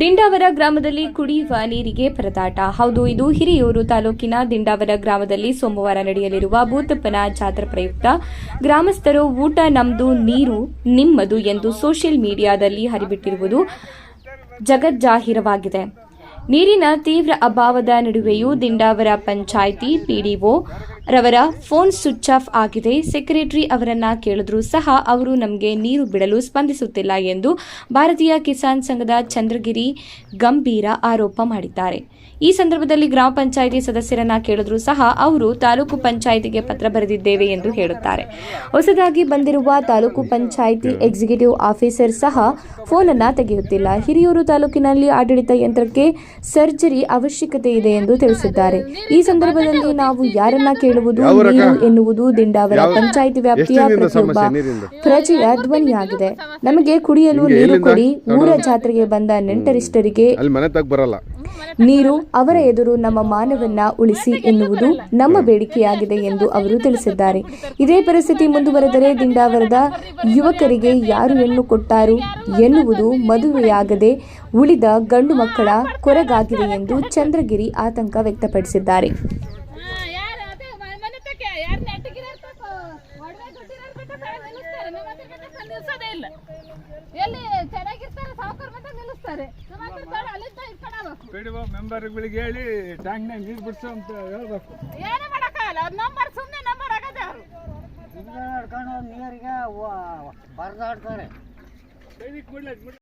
ದಿಂಡಾವರ ಗ್ರಾಮದಲ್ಲಿ ಕುಡಿಯುವ ನೀರಿಗೆ ಪರದಾಟ. ಹೌದು, ಇದು ಹಿರಿಯೂರು ತಾಲೂಕಿನ ದಿಂಡಾವರ ಗ್ರಾಮದಲ್ಲಿ ಸೋಮವಾರ ನಡೆಯಲಿರುವ ಭೂತಪ್ಪನ ಜಾತ್ರಾ ಪ್ರಯುಕ್ತ. ಗ್ರಾಮಸ್ಥರು ಊಟ, ನಮ್ದು, ನೀರು, ನಿಮ್ಮದು ಎಂದು ಸೋಷಿಯಲ್ ಮೀಡಿಯಾದಲ್ಲಿ ಹರಿಬಿಟ್ಟಿರುವುದು ಜಗಜ್ಜಾಹಿರವಾಗಿದೆ. ನೀರಿನ ತೀವ್ರ ಅಭಾವದ ನಡುವೆಯೂ ದಿಂಡಾವರ ಪಂಚಾಯಿತಿ, ಪಿಡಿಒ ರವರ ಫೋನ್ ಸ್ವಿಚ್ ಆಫ್ ಆಗಿದೆ. ಸೆಕ್ರೆಟರಿ ಅವರನ್ನ ಕೇಳಿದ್ರೂ ಸಹ ಅವರು ನಮಗೆ ನೀರು ಬಿಡಲು ಸ್ಪಂದಿಸುತ್ತಿಲ್ಲ ಎಂದು ಭಾರತೀಯ ಕಿಸಾನ್ ಸಂಘದ ಚಂದ್ರಗಿರಿ ಗಂಭೀರ ಆರೋಪ ಮಾಡಿದ್ದಾರೆ. ಈ ಸಂದರ್ಭದಲ್ಲಿ ಗ್ರಾಮ ಪಂಚಾಯಿತಿ ಸದಸ್ಯರನ್ನ ಕೇಳಿದ್ರೂ ಸಹ ಅವರು ತಾಲೂಕು ಪಂಚಾಯಿತಿಗೆ ಪತ್ರ ಬರೆದಿದ್ದೇವೆ ಎಂದು ಹೇಳುತ್ತಾರೆ. ಹೊಸದಾಗಿ ಬಂದಿರುವ ತಾಲೂಕು ಪಂಚಾಯಿತಿ ಎಕ್ಸಿಕ್ಯೂಟಿವ್ ಆಫೀಸರ್ ಸಹ ಫೋನನ್ನ ತೆಗೆಯುತ್ತಿಲ್ಲ. ಹಿರಿಯೂರು ತಾಲೂಕಿನಲ್ಲಿ ಆಡಳಿತ ಯಂತ್ರಕ್ಕೆ ಸರ್ಜರಿ ಅವಶ್ಯಕತೆ ಇದೆ ಎಂದು ತಿಳಿಸಿದ್ದಾರೆ. ಈ ಸಂದರ್ಭದಲ್ಲಿ ನಾವು ಯಾರನ್ನ ಕೇಳುವುದು ನೀರು ಎನ್ನುವುದು ದಿಂಡಾವರ ಪಂಚಾಯಿತಿ ವ್ಯಾಪ್ತಿಯ ಪ್ರತಿಯೊಬ್ಬ ಪ್ರಜೆಯ ಧ್ವನಿಯಾಗಿದೆ ನಮಗೆ ಕುಡಿಯಲು ನೀರು ಕೊಡಿ. ಊರ ಜಾತ್ರೆಗೆ ಬಂದ ನೆಂಟರಿಷ್ಟರಿಗೆ ನೀರು ಅವರ ಎದುರು ನಮ್ಮ ಮಾನವನ್ನ ಉಳಿಸಿ ಎನ್ನುವುದು ನಮ್ಮ ಬೇಡಿಕೆಯಾಗಿದೆ ಎಂದು ಅವರು ತಿಳಿಸಿದ್ದಾರೆ. ಇದೇ ಪರಿಸ್ಥಿತಿ ಮುಂದುವರೆದರೆ ದಿಂಡಾವರದ ಯುವಕರಿಗೆ ಯಾರು ಹೆಣ್ಣು ಕೊಟ್ಟಾರು ಎನ್ನುವುದು ಮದುವೆಯಾಗದೆ ಉಳಿದ ಗಂಡು ಮಕ್ಕಳ ಕೊರಗಾಗಿದೆ ಎಂದು ಚಂದ್ರಗಿರಿ ಆತಂಕ ವ್ಯಕ್ತಪಡಿಸಿದ್ದಾರೆ. ನಿಲ್ಲಿಸ್ತಾರೆ. ನಮ್ಮ ಹತ್ರ ನಿಲ್ಸೋದೇ ಇಲ್ಲ. ಎಲ್ಲಿ ಚೆನ್ನಾಗಿರ್ತಾರೆ ಸಾವುಕಾರ ಮತ್ತೆ ನಿಲ್ಲಿಸ್ತಾರೆ. ನಮ್ಮ ಹತ್ರ ತಾನೇ ಅಲ್ಲಿಂದ ಈ ಕಡೆ ಆಗ್ಬೇಕು ಪಿಡಿಒ ಮೆಂಬರ್ಗಳಿಗೆ ಹೇಳಿ ಟ್ಯಾಂಕ್ನಾಗ ನೀರು ಬಿಡಿಸು ಅಂತ ಹೇಳ್ಬೇಕು. ಏನು ಮಾಡೋಕ್ಕಾಗಲ್ಲ. ಅದು ನಂಬರ್ ಸುಮ್ಮನೆ ನಂಬರ್ ಆಗದೆ ಅವರು. ನಡ್ಕೊಂಡು ನೀರಿಗೆ ಬರೆದಾಡ್ತಾರೆ.